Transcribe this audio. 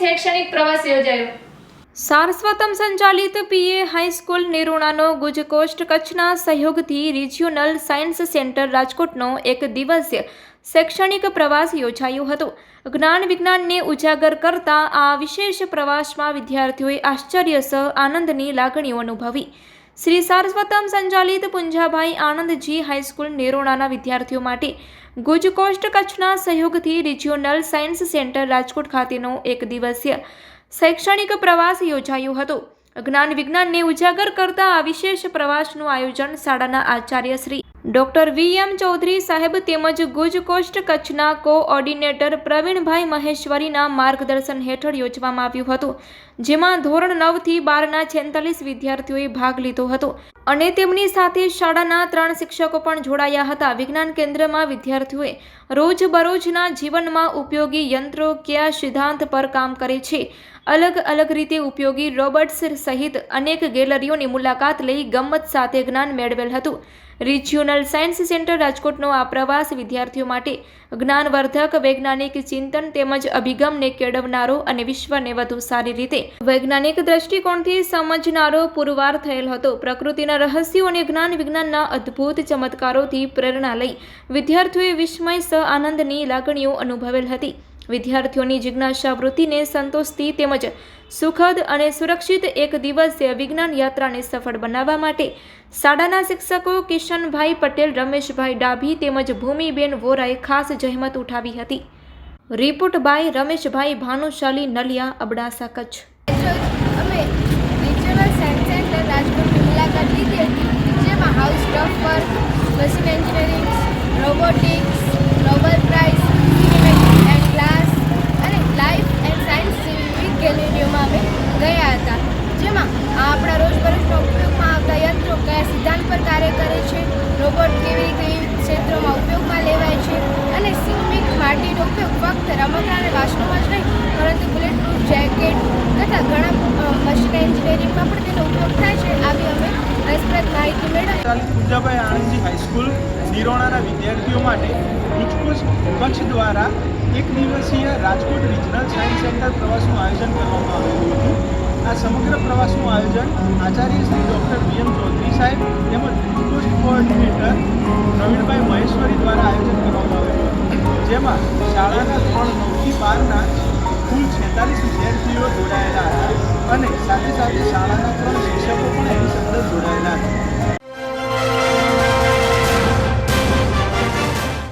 શૈક્ષણિક પ્રવાસ યોજાયો. સારસ્વતમ સંચાલિત પીએ હાઈસ્કૂલ નિરૂણાનો ગુજકોસ્ટ કચ્છના સહયોગથી રિજિયોનલ સાયન્સ સેન્ટર રાજકોટનો એક દિવસીય શૈક્ષણિક પ્રવાસ યોજાયો હતો. જ્ઞાન વિજ્ઞાનને ઉજાગર કરતા આ વિશેષ પ્રવાસમાં વિદ્યાર્થીઓએ આશ્ચર્ય સહ આનંદની લાગણીઓ અનુભવી. શ્રી સારસ્વતમ સંચાલિત પુંજાભાઈ આનંદજી હાઈસ્કૂલ નેરોણાના વિદ્યાર્થીઓ માટે ગુજકોસ્ટ કચ્છના સહયોગથી રિજિયોનલ સાયન્સ સેન્ટર રાજકોટ ખાતેનો એક દિવસીય શૈક્ષણિક પ્રવાસ યોજાયો હતો. જ્ઞાન વિજ્ઞાનને ઉજાગર કરતા આ વિશેષ પ્રવાસનું આયોજન શાળાના Acharya Shri doctor V M Chaudhary સાહેબ તેમજ ગુજ કોસ્ટ કચ્છના કોઓર્ડિનેટર પ્રવીણભાઈ મહેશ્વરીના માર્ગદર્શન હેઠળ યોજવામાં આવ્યું હતું, જેમાં ધોરણ નવથી બારના છેતાલીસ વિદ્યાર્થીઓએ ભાગ લીધો હતો અને તેમની સાથે શાળાના ત્રણ શિક્ષકો પણ જોડાયા હતા. વિજ્ઞાન કેન્દ્રમાં વિદ્યાર્થીઓએ રોજબરોજના જીવનમાં ઉપયોગી યંત્રો કયા સિદ્ધાંત પર કામ કરે છે અલગ અલગ રીતે ઉપયોગી રોબર્ટ્સ સહિત અનેક ગેલેરીઓની મુલાકાત લઈ ગમ્મત સાથે જ્ઞાન મેળવેલ હતું. રિજિયોનલ સાયન્સ સેન્ટર રાજકોટનો આ પ્રવાસ વિદ્યાર્થીઓ માટે જ્ઞાનવર્ધક, વૈજ્ઞાનિક ચિંતન તેમજ અભિગમને કેળવનારો અને વિશ્વને વધુ સારી રીતે વૈજ્ઞાનિક દ્રષ્ટિકોણથી સમજનારો પુરવાર થયેલ હતો. પ્રકૃતિના રહસ્યો અને જ્ઞાન વિજ્ઞાનના અદ્ભુત ચમત્કારોથી પ્રેરણા લઈ વિદ્યાર્થીઓએ વિસ્મય સહ આનંદની લાગણીઓ અનુભવેલ હતી. વિદ્યાર્થીઓની જિજ્ઞાસા વૃત્તિને સંતોષતી તેમજ સુખદ અને સુરક્ષિત એક દિવસીય વિજ્ઞાન યાત્રાને સફળ બનાવવા માટે શાળાના શિક્ષકો કિશનભાઈ પટેલ, રમેશભાઈ ડાભી તેમજ ભૂમિબેન વોરાએ ખાસ જહેમત ઉઠાવી હતી. Report by Rameshbhai Bhanushali, Naliya, Abdasa, Kutch. અમે સાયન્સ સેન્ટર રાજકોટની મુલાકાત લીધી હતી. પૂજાભાઈ આણંદજી હાઈસ્કૂલ નિરોણાના વિદ્યાર્થીઓ માટે ગુજકોસ કચ્છ દ્વારા એક દિવસીય રાજકોટ રિજનલ સાયન્સ સેન્ટર પ્રવાસનું આયોજન કરવામાં આવેલું હતું. આ સમગ્ર પ્રવાસનું આયોજન Acharya Shri doctor V M Chaudhary સાહેબ તેમજ ગુજકોસ કોઓર્ડિનેટર પ્રવીણભાઈ મહેશ્વરી દ્વારા આયોજન કરવામાં આવ્યું હતું. જેમાં શાળાના ત્રણ નવથી બારના કુલ છેતાલીસ વિદ્યાર્થીઓ જોડાયેલા હતા અને સાથે સાથે શાળાના